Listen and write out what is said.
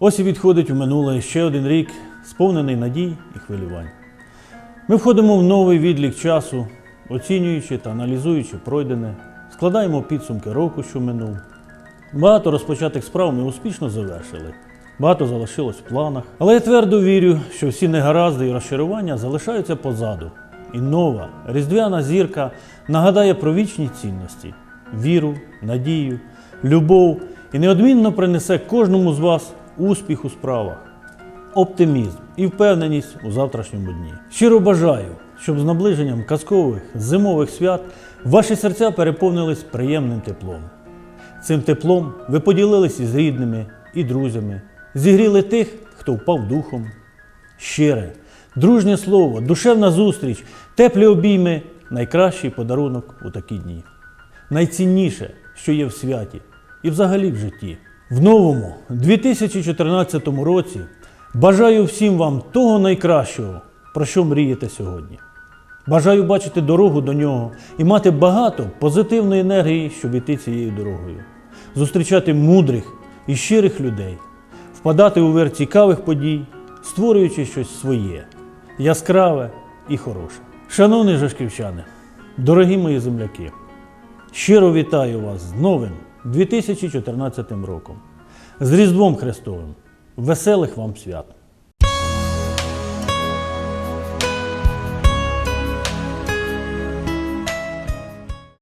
Ось і відходить в минуле ще один рік, сповнений надій і хвилювань. Ми входимо в новий відлік часу, оцінюючи та аналізуючи пройдене, складаємо підсумки року, що минув. Багато розпочатих справ ми успішно завершили. Багато залишилось в планах. Але я твердо вірю, що всі негаразди і розчарування залишаються позаду. І нова різдвяна зірка нагадає про вічні цінності, віру, надію, любов і неодмінно принесе кожному з вас успіх у справах, оптимізм і впевненість у завтрашньому дні. Щиро бажаю, щоб з наближенням казкових зимових свят ваші серця переповнились приємним теплом. Цим теплом ви поділилися з рідними і друзями, зігріли тих, хто впав духом. Щире, дружнє слово, душевна зустріч, теплі обійми найкращий подарунок у такі дні. Найцінніше, що є в святі і взагалі в житті. В новому 2014 році бажаю всім вам того найкращого, про що мрієте сьогодні. Бажаю бачити дорогу до нього і мати багато позитивної енергії, щоб іти цією дорогою, зустрічати мудрих і щирих людей, впадати у вир цікавих подій, створюючи щось своє, яскраве і хороше. Шановні жашківчани, дорогі мої земляки, щиро вітаю вас з новим 2014 роком, з Різдвом Христовим. Веселих вам свят!